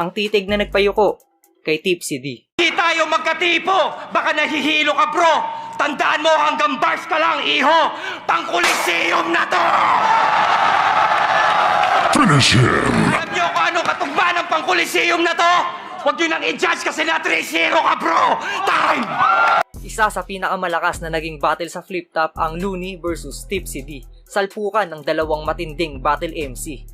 ang titig na nagpayuko kay Tipsy D. Di tayo magkatipo! Baka nahihilo ka bro! Tandaan mo hanggang bars ka lang, iho! Pangkuliseum na to! Finish him! Alam niyo kung anong katugma ng pangkuliseum na to? Huwag niyo nang i-judge kasi na 3-0 ka bro! Time! Isa sa pinakamalakas na naging battle sa flip top ang Looney versus Tipsy D. Salpukan ng dalawang matinding battle MC.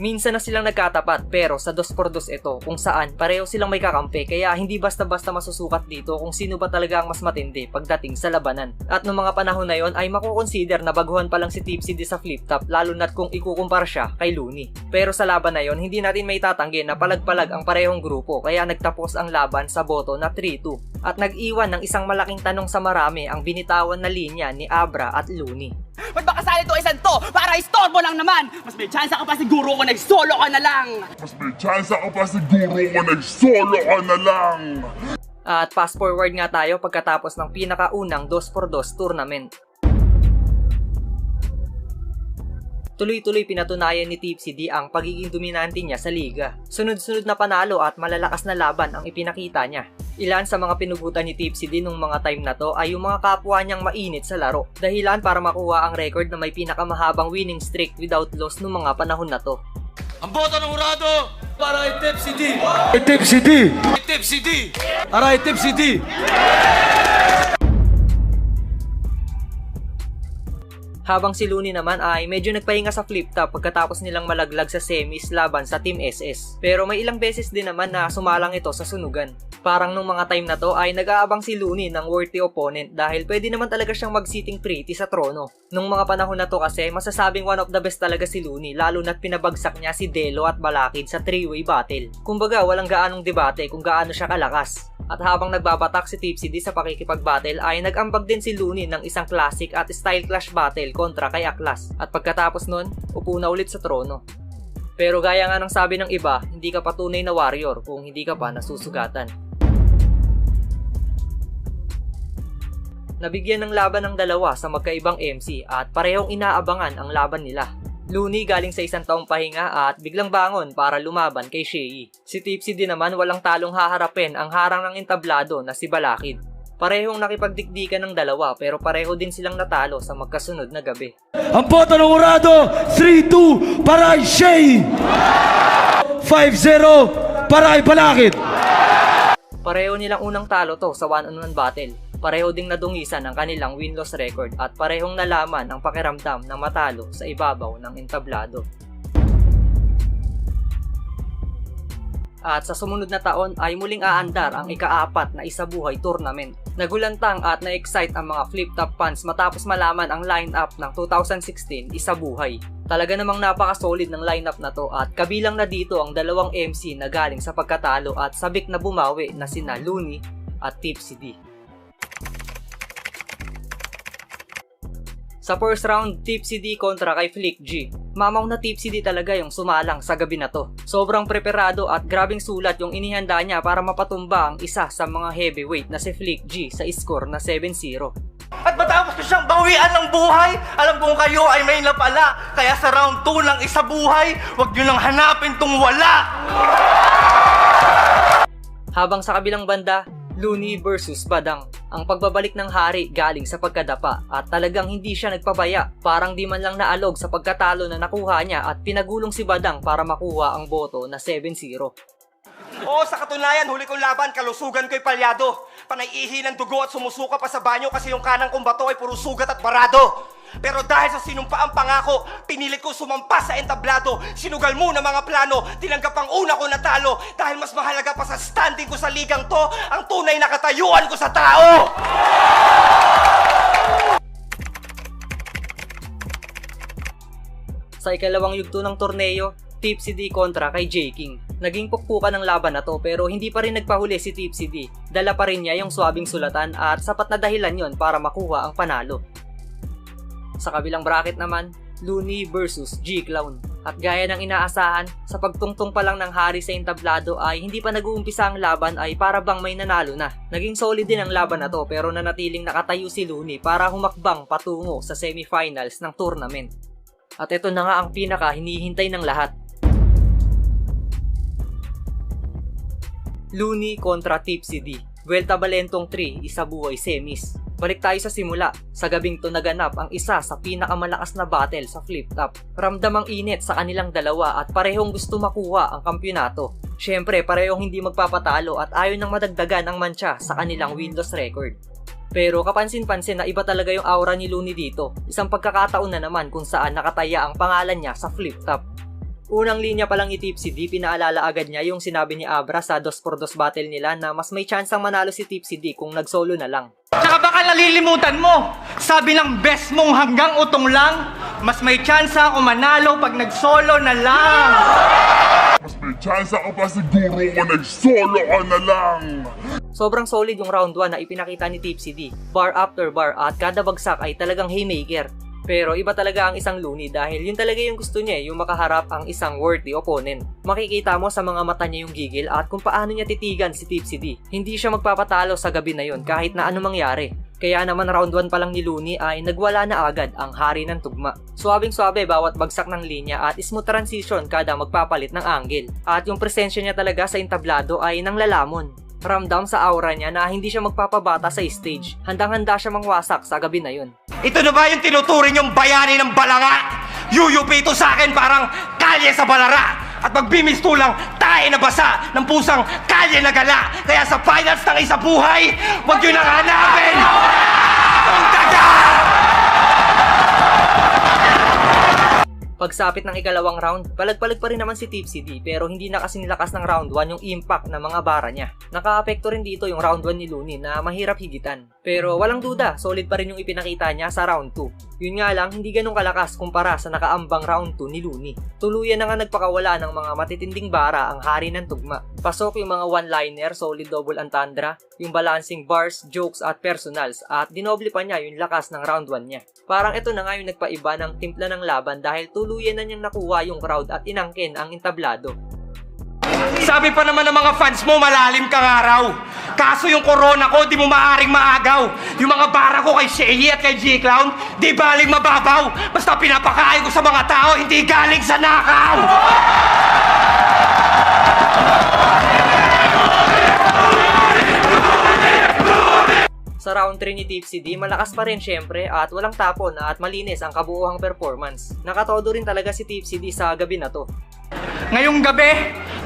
Minsan na silang nagkatapat pero sa 2x2 ito kung saan pareho silang may kakampi kaya hindi basta-basta masusukat dito kung sino ba talaga ang mas matindi pagdating sa labanan. At noong mga panahon na yon ay makukonsider na baguhan pa lang si Tipsy D sa flip top lalo na't kung ikukumpara siya kay Looney. Pero sa laban na yon hindi natin may tatanggi na palag-palag ang parehong grupo kaya nagtapos ang laban sa boto na 3-2 at nag-iwan ng isang malaking tanong sa marami ang binitawan na linya ni Abra at Looney. Ba't ba kasali to isang to? Para istorbo lang naman! Mas may chance ka pa siguro kung nag-solo ka na lang! Mas may chance ka pa siguro kung nag-solo ka na lang! At fast forward nga tayo pagkatapos ng pinakaunang 2x2 tournament. Tuloy-tuloy pinatunayan ni Tipsy D ang pagiging dominante niya sa liga. Sunod-sunod na panalo at malalakas na laban ang ipinakita niya. Ilan sa mga pinugutan ni Tipsy D nung mga time na to ay yung mga kapwa niyang mainit sa laro. Dahilan para makuha ang record na may pinakamahabang winning streak without loss nung mga panahon na to. Ang boto ng Urado para kay Tipsy D. Tipsy D! Kay Tipsy D. Aray, Tipsy D. Habang si Looney naman ay medyo nagpahinga sa flip top pagkatapos nilang malaglag sa semis laban sa Team SS. Pero may ilang beses din naman na sumalang ito sa sunugan. Parang nung mga time na to ay nag-aabang si Looney ng worthy opponent dahil pwede naman talaga siyang mag-sitting pretty sa trono. Nung mga panahon na to kasi masasabing one of the best talaga si Looney lalo na't pinabagsak niya si Delo at Balakid sa three-way battle. Kumbaga walang gaanong debate kung gaano siya kalakas. At habang nagbabatak si Tipsy D sa pakikipag-battle ay nag-ambag din si Looney ng isang classic at style clash battle kontra kay Aklas. At pagkatapos nun, upo na ulit sa trono. Pero gaya nga ng sabi ng iba, hindi ka pa tunay na warrior kung hindi ka pa nasusugatan. Nabigyan ng laban ng dalawa sa magkaibang MC at parehong inaabangan ang laban nila. Looney galing sa isang taong pahinga at biglang bangon para lumaban kay Shea. Si Tipsy din naman walang talong haharapin ang harang ng entablado na si Balakid. Parehong nakipagdikdikan ng dalawa pero pareho din silang natalo sa magkasunod na gabi. Ang boto ng Urado, 3-2 para kay Shay! 5-0 para kay Balakid! Pareho nilang unang talo to sa one-on-one battle. Pareho ding nadungisan ang kanilang win-loss record at parehong nalaman ang pakiramdam ng matalo sa ibabaw ng entablado. At sa sumunod na taon ay muling aandar ang ikaapat na isabuhay tournament. Nagulantang at na-excite ang mga flip-top fans matapos malaman ang lineup ng 2016 isabuhay. Talaga namang napaka-solid ng lineup na to at kabilang na dito ang dalawang MC na galing sa pagkatalo at sabik na bumawi na sina Looney at Tipsy D. Sa first round, Tipsy D kontra kay Flick G. Mamaw na Tipsy D talaga yung sumalang sa gabi na to. Sobrang preparado at grabing sulat yung inihanda niya para mapatumba ang isa sa mga heavyweight na si Flick G sa score na 7-0. At matapos ko siyang bawian ng buhay, alam kong kayo ay may napala. Kaya sa round 2 ng isa buhay, huwag niyo nang hanapin tong wala! Habang sa kabilang banda, Looney versus Badang. Ang pagbabalik ng hari galing sa pagkadapa at talagang hindi siya nagpabaya. Parang di man lang naalog sa pagkatalo na nakuha niya at pinagulong si Badang para makuha ang boto na 7-0. Oo, sa katunayan, huli kong laban, kalusugan ko'y palyado. Panay-ihi ng dugo at sumusuka pa sa banyo kasi yung kanang kong bato ay puro sugat at barado. Pero dahil sa sinumpaang pangako, pinilit ko sumampas sa entablado. Sinugal mo na mga plano, tinanggap ang una ko natalo. Dahil mas mahalaga pa sa standing ko sa ligang to, ang tunay na katayuan ko sa tao! Sa ikalawang yugto ng torneo, Tipsy D kontra kay J. King. Naging pukpukan ng laban na to pero hindi pa rin nagpahuli si Tipsy D. Dala pa rin niya yung swabing sulatan at sapat na dahilan yon para makuha ang panalo. Sa kabilang bracket naman, Looney versus G-Clown. At gaya ng inaasahan, sa pagtungtong pa lang ng hari sa entablado ay hindi pa nag-uumpisa ang laban ay para bang may nanalo na. Naging solid din ang laban na to pero nanatiling nakatayo si Looney para humakbang patungo sa semifinals ng tournament. At ito na nga ang pinaka hinihintay ng lahat. Looney kontra Tipsy D. Vuelta Balentong 3, isa buhay semis. Balik tayo sa simula. Sa gabing to naganap ang isa sa pinakamalakas na battle sa flip top. Ramdam ang init sa kanilang dalawa at parehong gusto makuha ang kampyonato. Siyempre, parehong hindi magpapatalo at ayaw nang madagdagan ang mancha sa kanilang Windows record. Pero kapansin-pansin na iba talaga yung aura ni Looney dito. Isang pagkakataon na naman kung saan nakataya ang pangalan niya sa flip top. Unang linya pa lang ni Tipsy D, pinaalala agad niya yung sinabi ni Abra sa 2x2 battle nila na mas may chance ang manalo si Tipsy D kung nag-solo na lang. Tsaka baka nalilimutan mo, sabi ng best mong hanggang utong lang, mas may chance ako manalo pag nag-solo na lang. Mas may chance ka pa siguro kung nag-solo ka na lang. Sobrang solid yung round 1 na ipinakita ni Tipsy D. Bar after bar at kada bagsak ay talagang haymaker. Pero iba talaga ang isang Looney dahil yun talaga yung gusto niya, eh, yung makaharap ang isang worthy opponent. Makikita mo sa mga mata niya yung gigil at kung paano niya titigan si Tipsy D. Hindi siya magpapatalo sa gabi na yun kahit na ano mangyari. Kaya naman round 1 pa lang ni Looney ay nagwala na agad ang hari ng tugma. Suwabing suwabe bawat bagsak ng linya at smooth transition kada magpapalit ng angle. At yung presensya niya talaga sa entablado ay nanglalamon. Ramdam sa aura niya na hindi siya magpapabata sa stage. Handang-handa siya mangwasak sa gabi na yun. Ito na ba yung tinuturing yung bayani ng balanga? Yuyupi ito sa akin parang kalye sa balara. At magbimis lang, tayo na basa ng pusang kalye na gala. Kaya sa finals ng isa buhay, huwag yun ang hanapin! Pagsapit ng ikalawang round, palag-palag pa rin naman si Tipsy D pero hindi na kasing lakas ng round 1 yung impact ng mga bara niya. Nakaapekto rin dito yung round 1 ni Looney na mahirap higitan. Pero walang duda, solid pa rin yung ipinakita niya sa round 2. Yun nga lang, hindi ganun kalakas kumpara sa nakaambang round 2 ni Looney. Tuluyan na nga nagpakawala ng mga matitinding bara ang hari ng tugma. Pasok yung mga one-liner, solid double entendre, yung balancing bars, jokes at personals at dinoble pa niya yung lakas ng round 1 niya. Parang ito na nga yung nagpaiba ng timpla ng laban dahil tuluyan na niyang nakuha yung crowd at inangkin ang entablado. Sabi pa naman ng mga fans mo, malalim kang araw. Kaso yung corona ko, di mo maaring maagaw. Yung mga bara ko kay Shelly at kay G-Clown, di baling mababaw. Basta pinapakain ko sa mga tao, hindi galing sa nakaw. Sa round 3 ni Tipsy D, malakas pa rin syempre at walang tapon at malinis ang kabuuhang performance. Nakatodo rin talaga si Tipsy D sa gabi na to. Ngayong gabi,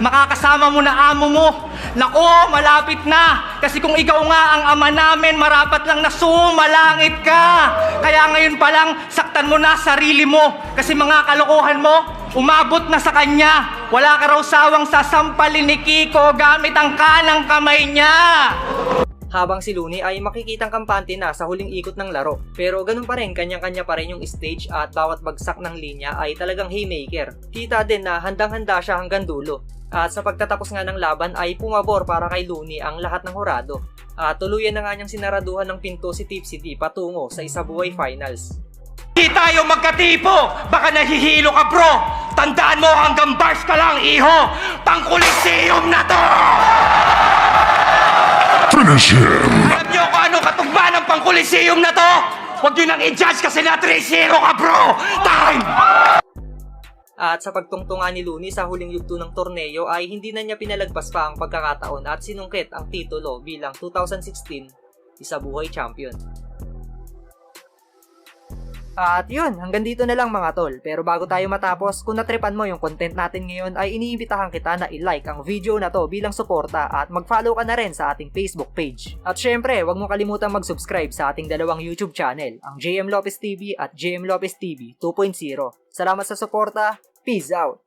makakasama mo na amo mo. Nako, malapit na. Kasi kung ikaw nga ang ama namin, marapat lang na sumalangit ka. Kaya ngayon pa lang, saktan mo na sarili mo. Kasi mga kalokohan mo, umabot na sa kanya. Wala ka raw sawang sasampalin ni Kiko gamit ang kanang kamay niya. Habang si Looney ay makikitang kampante na sa huling ikot ng laro. Pero ganun pa rin, kanya-kanya pa rin yung stage at bawat bagsak ng linya ay talagang haymaker. Kita din na handang-handa siya hanggang dulo. At sa pagtatapos nga ng laban ay pumabor para kay Looney ang lahat ng hurado. At tuluyan na nga niyang sinaraduhan ng pinto si Tipsy D patungo sa isabuhay finals. Di tayo magkatipo! Baka nahihilo ka bro! Tandaan mo hanggang bars ka lang, iho! Pangkuliseum na to! Finish him! Alam niyo kung ano katugma ng pangkuliseum na to? Huwag niyo nang i-judge kasi na 3-0 ka bro! Time! At sa pagtungtungan ni Looney sa huling yugto ng torneo ay hindi na niya pinalagpas pa ang pagkakataon at sinungkit ang titulo bilang 2016 isa buhay champion. At yun, hanggang dito na lang mga tol. Pero bago tayo matapos, kung natripan mo yung content natin ngayon ay iniimbitahan kita na i-like ang video na to bilang suporta at mag-follow ka na rin sa ating Facebook page. At syempre, huwag mo kalimutan mag-subscribe sa ating dalawang YouTube channel, ang JM Lopez TV at JM Lopez TV 2.0. Salamat sa suporta, peace out!